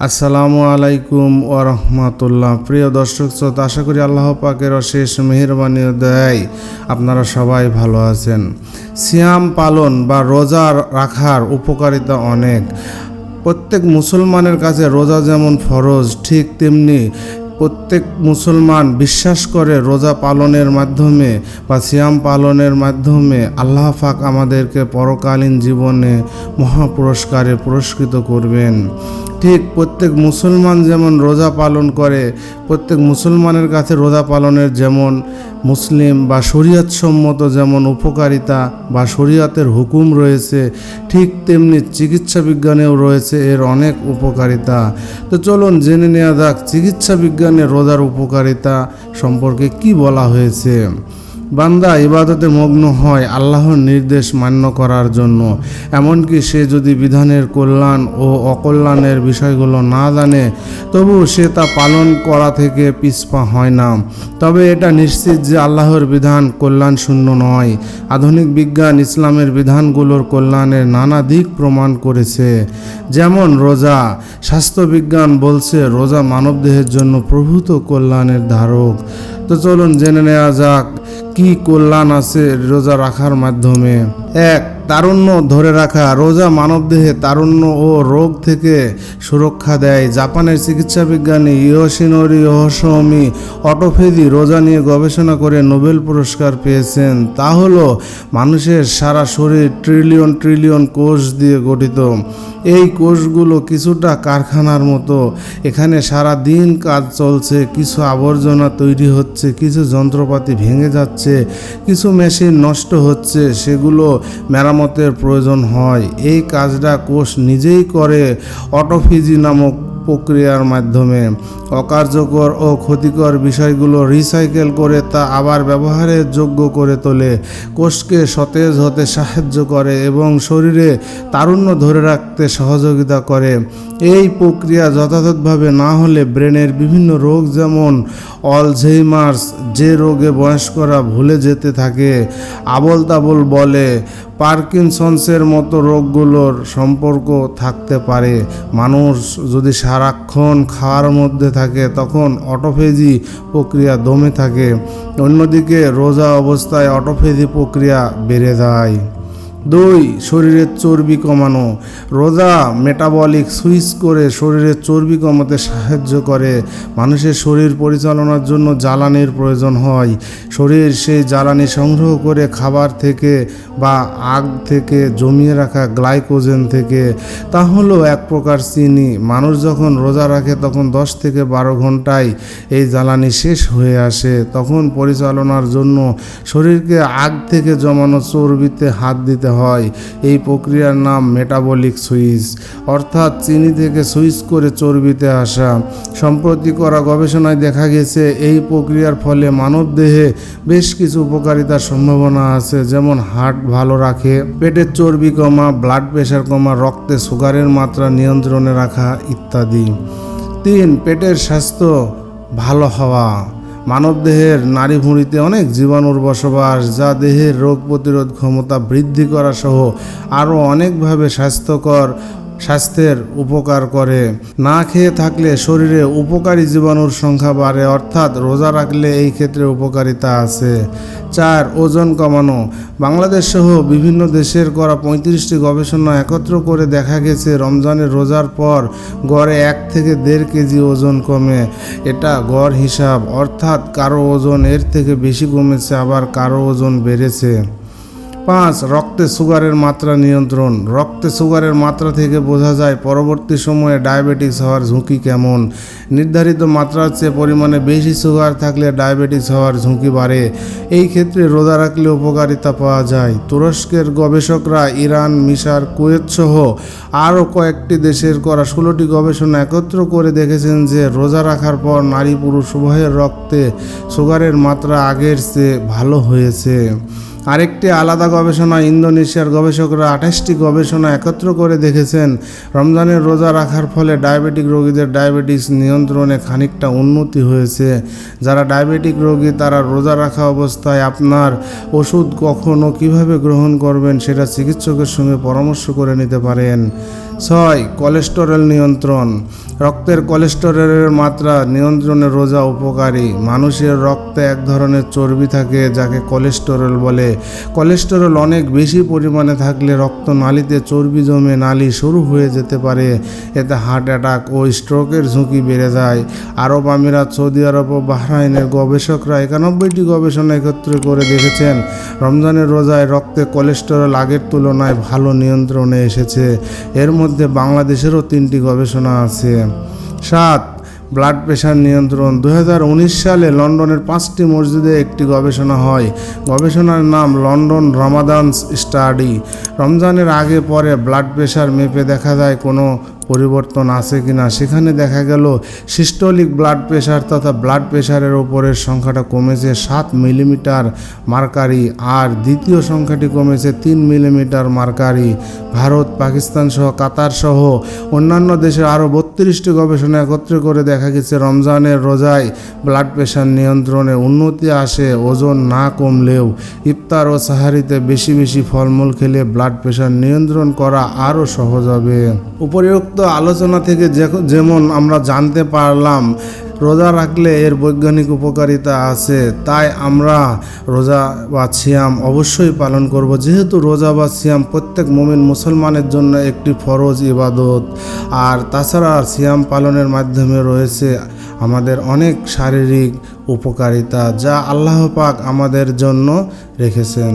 আসসালামু আলাইকুম ও রহমতুল্লাহ। প্রিয় দর্শক শ্রোতা, আশা করি আল্লাহ পাকের অশেষ মেহরবানি দেয়। আপনারা সবাই ভালো আছেন। সিয়াম পালন বা রোজা রাখার উপকারিতা অনেক। প্রত্যেক মুসলমানের কাছে রোজা যেমন ফরজ, ঠিক তেমনি প্রত্যেক মুসলমান বিশ্বাস করে রোজা পালনের মাধ্যমে বা সিয়াম পালনের মাধ্যমে আল্লাহ পাক আমাদেরকে পরকালীন জীবনে মহাপুরস্কারে পুরস্কৃত করবেন। ঠিক প্রত্যেক মুসলমান যেমন রোজা পালন করে, প্রত্যেক মুসলমানের কাছে রোজা পালনের যেমন মুসলিম বা শরীয়ত সম্মত যেমন উপকারিতা বা শরীয়তের হুকুম রয়েছে, ঠিক তেমনি চিকিৎসা বিজ্ঞানেও রয়েছে এর অনেক উপকারিতা। তো চলুন জেনে নেওয়া যাক, চিকিৎসা বিজ্ঞানে রোজার উপকারিতা সম্পর্কে কি বলা হয়েছে? বান্দা ইবাদতে মগ্ন হয় আল্লাহর নির্দেশ মান্য করার জন্য। এমনকি সে যদি বিধানের কল্যাণ ও অকল্যাণের বিষয়গুলো না জানে তবু সে তা পালন করা থেকে পিছপা হয় না। তবে এটা নিশ্চিত যে আল্লাহর বিধান কল্যাণ শূন্য নয়। আধুনিক বিজ্ঞান ইসলামের বিধানগুলোর কল্যাণের নানা দিক প্রমাণ করেছে। যেমন রোজা, স্বাস্থ্যবিজ্ঞান বলছে রোজা মানবদেহের জন্য প্রভূত কল্যাণের ধারক। তো চলুন জেনে নেওয়া যাক কি কল্যাণ আছে রোজা রাখার মাধ্যমে? এক তারুণ্য ধরে রাখা, রোজা মানবদেহে তারুণ্য ও রোগ থেকে সুরক্ষা দেয়। জাপানের চিকিৎসা বিজ্ঞানী ইয়োশিনোরি ইহসমি অটোফেদি রোজা নিয়ে গবেষণা করে নোবেল পুরস্কার পেয়েছেন। তা হলো মানুষের সারা শরীর ট্রিলিয়ন ট্রিলিয়ন কোষ দিয়ে গঠিত। এই কোষগুলো কিছুটা কারখানার মতো। এখানে সারা দিন কাজ চলছে, কিছু আবর্জনা তৈরি হচ্ছে, কিছু যন্ত্রপাতি ভেঙে যাচ্ছে, কিছু মেশিন নষ্ট হচ্ছে, সেগুলো মেরামতের প্রয়োজন হয়। এই কাজটা কোষ নিজেই করে। অটোফিজি নামক প্রক্রিয়ার মাধ্যমে। অকার্যকর ও ক্ষতিকর বিষয়গুলো রিসাইকেল করে তা আবার ব্যবহারের যোগ্য করে তোলে। কোষকে সতেজ হতে সাহায্য করে এবং শরীরে তারুণ্য ধরে রাখতে সহযোগিতা করে। এই প্রক্রিয়া যথাযথভাবে না হলে ব্রেনের বিভিন্ন রোগ যেমন অলঝেইমার্স যে রোগে বয়স্করা ভুলে যেতে থাকে আবল তাবল বলে, পার্কিনসন্সের মতো রোগগুলোর সম্পর্ক থাকতে পারে। মানুষ যদি সারাক্ষণ খাওয়ার মধ্যে থাকে, তখন অটোফেজি প্রক্রিয়া দমে থাকে। অন্যদিকে রোজা অবস্থায় অটোফেজি প্রক্রিয়া বেড়ে যায়। দুই, শরীরের চর্বি কমানো। রোজা মেটাবলিক সুইচ করে শরীরের চর্বি কমাতে সাহায্য করে। মানুষের শরীর পরিচালনার জন্য জ্বালানির প্রয়োজন হয়। শরীর সেই জ্বালানি সংগ্রহ করে খাবার থেকে বা আগ থেকে জমিয়ে রাখা গ্লাইকোজেন থেকে। তা হলো এক প্রকার চিনি। মানুষ যখন রোজা রাখে তখন দশ থেকে বারো ঘন্টায় এই জ্বালানি শেষ হয়ে আসে। তখন পরিচালনার জন্য শরীরকে আগ থেকে জমানো চর্বিতে হাত দিতে হয়। এই প্রক্রিয়ার নাম মেটাবলিক সুইচ অর্থাৎ চিনি থেকে সুইচ করে চর্বিতে আসা। সম্প্রতি করা গবেষণায় দেখা গেছে, এই প্রক্রিয়ার ফলে মানবদেহে বেশ কিছু উপকারিতার সম্ভাবনা আছে, যেমন হার্ট ভালো রাখে, পেটের চর্বি কমা ব্লাড প্রেশার কমা, রক্তে সুগারের মাত্রা নিয়ন্ত্রণে রাখা ইত্যাদি। তিন, পেটের স্বাস্থ্য ভালো হওয়া। মানবদেহের নারী ভুঁড়িতে অনেক জীবাণুর বসবাস, যা দেহের রোগ প্রতিরোধ ক্ষমতা বৃদ্ধি করা সহ আরও অনেকভাবে স্বাস্থ্যকর স্বাস্থ্যের উপকার করে। না খেয়ে থাকলে শরীরে উপকারী জীবাণুর সংখ্যা বাড়ে, অর্থাৎ রোজা রাখলে এই ক্ষেত্রে উপকারিতা আছে। চার, ওজন কমানো। বাংলাদেশ সহ বিভিন্ন দেশের করা পঁয়ত্রিশটি গবেষণা একত্র করে দেখা গেছে, রমজানের রোজার পর গড়ে এক থেকে দেড় কেজি ওজন কমে। এটা গড় হিসাব, অর্থাৎ কারও ওজন এর থেকে বেশি কমেছে, আবার কারও ওজন বেড়েছে। পাঁচ, রক্তে সুগারের মাত্রা নিয়ন্ত্রণ। রক্তে সুগারের মাত্রা থেকে বোঝা যায় পরবর্তী সময়ে ডায়াবেটিস হওয়ার ঝুঁকি কেমন। নির্ধারিত মাত্রার চেয়ে পরিমাণে বেশি সুগার থাকলে ডায়াবেটিস হওয়ার ঝুঁকি বাড়ে। এই ক্ষেত্রে রোজা রাখলে উপকারিতা পাওয়া যায়। তুরস্কের গবেষকরা ইরান, মিশার, কুয়েত সহ আরও কয়েকটি দেশের করা ষোলোটি গবেষণা একত্র করে দেখেছেন যে রোজা রাখার পর নারী পুরুষ উভয়ের রক্তে সুগারের মাত্রা আগের চেয়ে ভালো হয়েছে। আরেকটি আলাদা গবেষণা ইন্দোনেশিয়ার গবেষকরা আঠাশটি গবেষণা একত্র করে দেখেছেন, রমজানের রোজা রাখার ফলে ডায়াবেটিক রোগীদের ডায়াবেটিস নিয়ন্ত্রণে খানিকটা উন্নতি হয়েছে। যারা ডায়াবেটিক রোগী, তারা রোজা রাখা অবস্থায় আপনার ওষুধ কখন ও কীভাবে গ্রহণ করবেন সেটা চিকিৎসকের সঙ্গে পরামর্শ করে নিতে পারেন। ছয়, কোলেস্টেরল নিয়ন্ত্রণ। রক্তের কোলেস্টেরলের মাত্রা নিয়ন্ত্রণে রোজা উপকারী। মানুষের রক্তে এক ধরনের চর্বি থাকে যাকে কোলেস্টেরল বলে। কোলেস্টেরল অনেক বেশি পরিমাণে থাকলে রক্তনালীতে চর্বি জমে নালী শুরু হয়ে যেতে পারে। এতে হার্ট অ্যাটাক ও স্ট্রোকের ঝুঁকি বেড়ে যায়। আরব আমিরাত, সৌদি আরব ও বাহরাইনের গবেষকরা একানব্বইটি গবেষণা একত্রে করে দেখেছেন, রমজানের রোজায় রক্তে কোলেস্টেরল আগের তুলনায় ভালো নিয়ন্ত্রণে এসেছে। এর মধ্যে বাংলাদেশেরও তিনটি গবেষণা আছে। সাত ব্লাড প্রেশার নিয়ন্ত্রণ। দু হাজার উনিশ সালে লন্ডনের পাঁচটি মসজিদে একটি গবেষণা হয়। গবেষণার নাম লন্ডন রমাদানস স্টাডি। রমজানের আগে পরে ব্লাড প্রেশার মেপে দেখা যায় কোনো পরিবর্তন আছে কি না, সেখানে দেখা গেল সিস্টোলিক ব্লাড প্রেশার তথা ব্লাড প্রেশারের ওপরের সংখ্যাটা কমেছে সাত মিলিমিটার মার্কারি আর দ্বিতীয় সংখ্যাটি কমেছে তিন মিলিমিটার মার্কারি ভারত, পাকিস্তান সহ কাতার সহ অন্যান্য দেশের আরও বত্রিশটি গবেষণা একত্রে করে দেখা গেছে রমজানের রোজায় ব্লাড প্রেশার নিয়ন্ত্রণে উন্নতি আসে, ওজন না কমলেও। ইফতার ও সাহারিতে বেশি বেশি ফলমূল খেলে ব্লাড প্রেশার নিয়ন্ত্রণ করা আরও সহজ হবে। উপরিউক্ত আলোচনা থেকে যেমন আমরা জানতে পারলাম, রোজা রাখলে এর বৈজ্ঞানিক উপকারিতা আছে, তাই আমরা রোজা বা সিয়াম অবশ্যই পালন করব। যেহেতু রোজা বা সিয়াম প্রত্যেক মুমিন মুসলমানের জন্য একটি ফরজ ইবাদত, আর তাছাড়া সিয়াম পালনের মাধ্যমে রয়েছে আমাদের অনেক শারীরিক উপকারিতা যা আল্লাহ পাক আমাদের জন্য রেখেছেন।